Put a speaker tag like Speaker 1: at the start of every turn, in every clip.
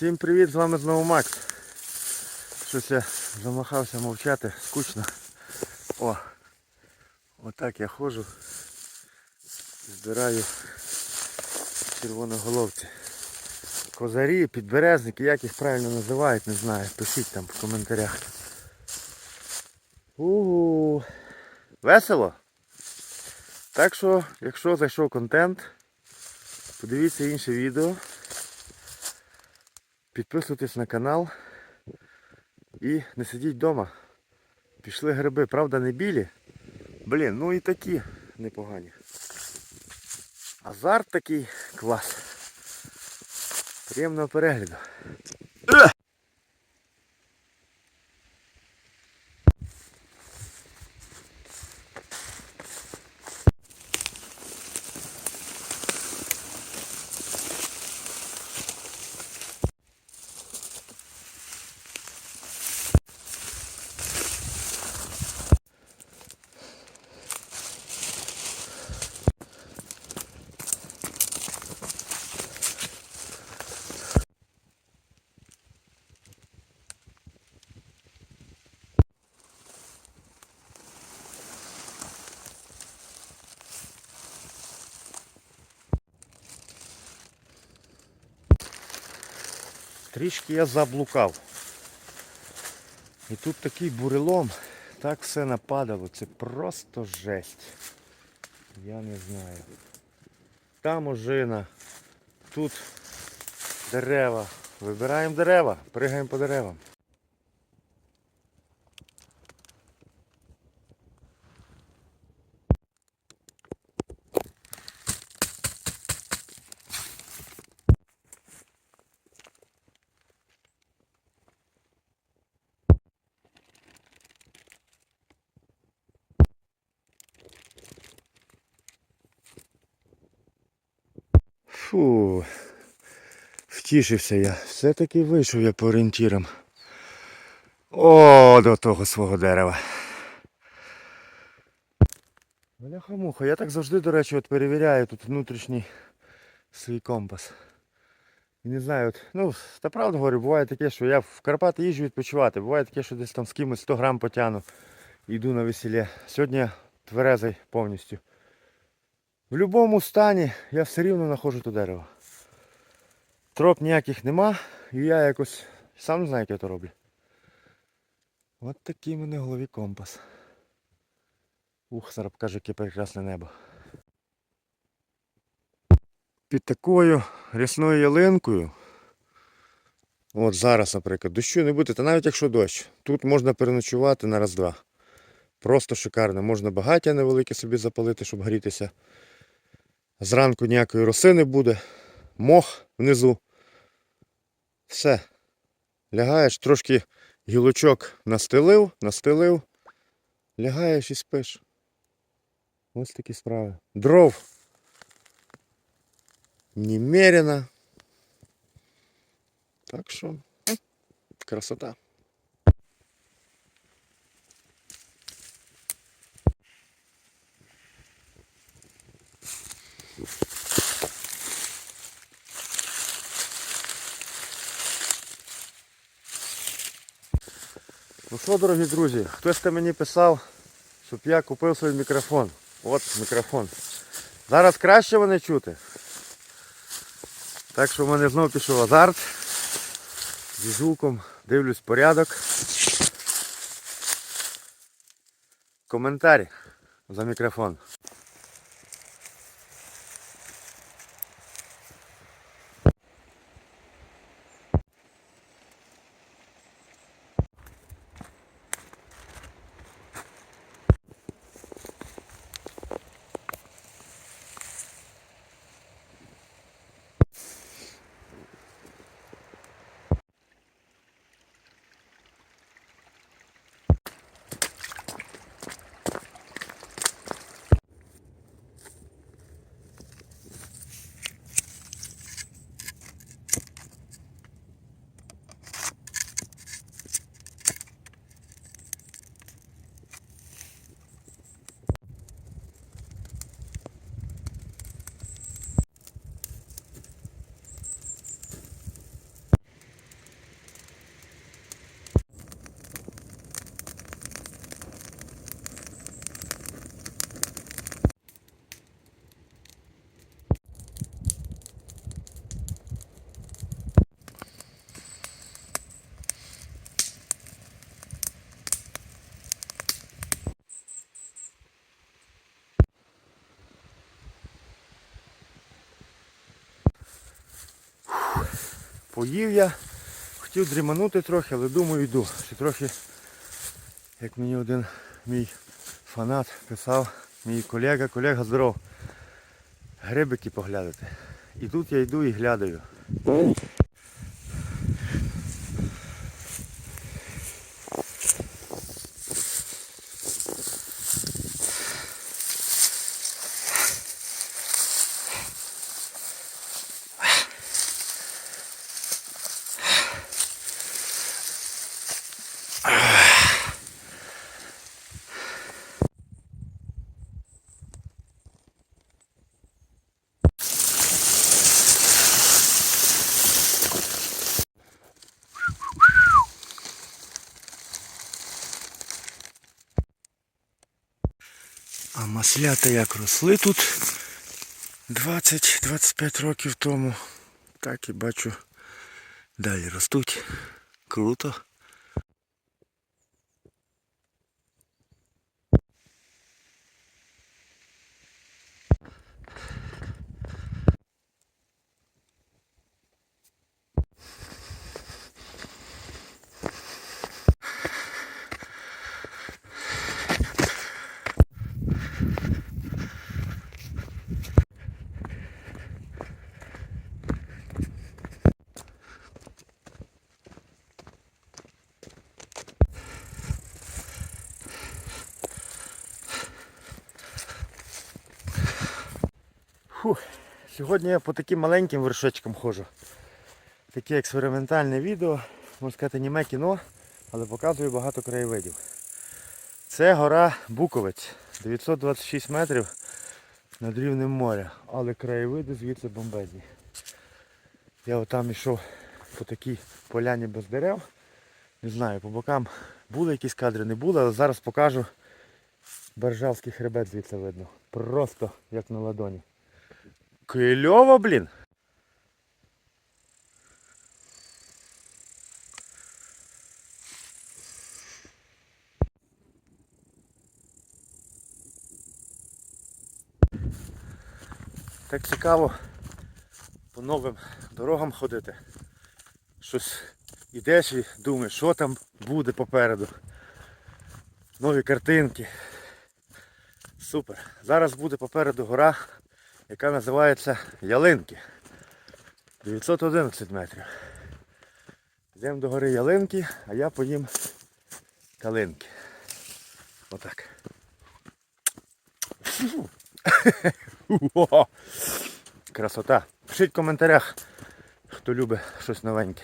Speaker 1: Всім привіт, з вами знову Макс. Щось я замахався мовчати, скучно. О! Отак я ходжу. Збираю червоноголовці. Козарі, підберезники, як їх правильно називають, не знаю. Пишіть там в коментарях. Угу. Весело? Так що, якщо зайшов контент, подивіться інше відео. Підписуйтесь на канал і не сидіть вдома. Пішли гриби, правда не білі. Блін, ну і такі непогані. Азарт такий клас. Приємного перегляду. Трішки я заблукав. І тут такий бурелом, так все нападало, це просто жесть. Я не знаю. Там ожина, тут дерева. Вибираємо дерева, пригаємо по деревам. Фу. Втішився я. Все-таки вийшов я по орієнтірам. О, до того свого дерева. Бляха-муха, я так завжди, до речі, от перевіряю тут внутрішній свій компас. І не знаю, от, ну, та правда говорю, буває таке, що я в Карпати їжджу відпочивати, буває таке, що десь там з кимось 100 грам потягну йду на весілля. Сьогодні тверезий повністю. В будь-якому стані я все рівно знаходжу то дерево. Троп ніяких нема, і я якось сам знаю, як я то роблю. От такий мене голові компас. Ух, зараз покажу, яке прекрасне небо. Під такою рясною ялинкою. От зараз, наприклад, дощу не буде, та навіть якщо дощ, тут можна переночувати на раз-два. Просто шикарно. Можна багаття невелике собі запалити, щоб грітися. Зранку ніякої роси не буде. Мох внизу. Все. Лягаєш, трошки гілочок настелив, настелив. Лягаєш і спиш. Ось такі справи. Дров. Немерено. Так що красота. Що, дорогі друзі, хтось там мені писав, щоб я купив свій мікрофон. От мікрофон. Зараз краще мене чути. Так що в мене знову пішов азарт. Зі звуком дивлюсь порядок. Коментарі за мікрофон. Поїв я. Хотів дріманути трохи, але думаю йду. Ще трохи, як мені один мій фанат писав, мій колега, колега здоров. Грибики поглядати. І тут я йду і глядаю. Маслята як росли тут 20-25 років тому. Так і бачу, далі ростуть. Круто. Фух. Сьогодні я по таким маленьким вершечкам ходжу. Таке експериментальне відео, можна сказати, німе кіно, але показую багато краєвидів. Це гора Буковець, 926 метрів над рівнем моря, але краєвиди звідси бомбезні. Я отам йшов по такій поляні без дерев. Не знаю, по бокам були якісь кадри, не були, але зараз покажу Баржавський хребет звідси видно. Просто як на ладоні. Кльово, блін. Так цікаво по новим дорогам ходити. Щось ідеш і думаєш, що там буде попереду. Нові картинки. Супер. Зараз буде попереду гора, яка називається Ялинки. 911 метрів. Йдемо до гори Ялинки, а я поїм калинки. Отак. Красота. Пишіть в коментарях, хто любить щось новеньке.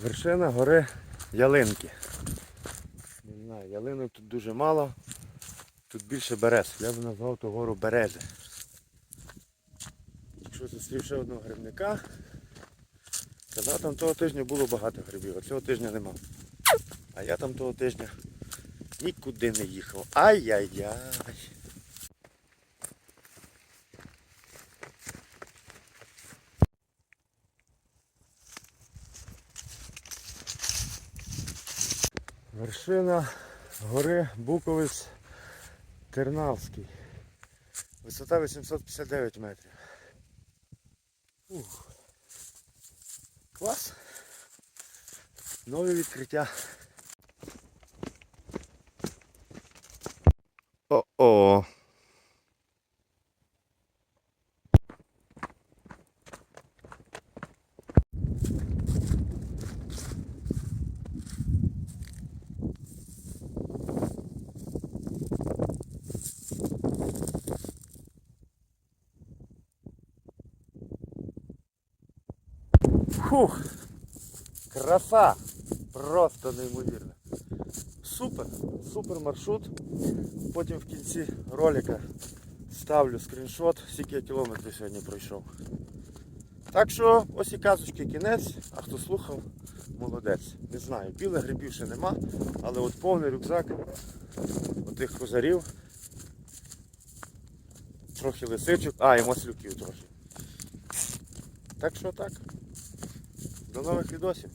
Speaker 1: Вершина гори Ялинки. Не знаю, ялинок тут дуже мало. Тут більше берез. Я б назвав ту гору берези. Якщо зустрів ще одного грибника, казав, там того тижня було багато грибів, а цього тижня нема. А я там того тижня нікуди не їхав. Ай-яй-яй. Вершина гори Буковець Тернавський. Висота 859 метрів. Ух. Клас. Нові відкриття. Фух, краса, просто неймовірна. Супер, супер маршрут. Потім в кінці ролика ставлю скріншот, скільки я кілометрів сьогодні пройшов. Так що ось і казочки кінець, а хто слухав, молодець. Не знаю, білих грибів ще нема, але от повний рюкзак отих козарів. Трохи лисичок, а, і маслюків трохи. Так що так. До нових відосів.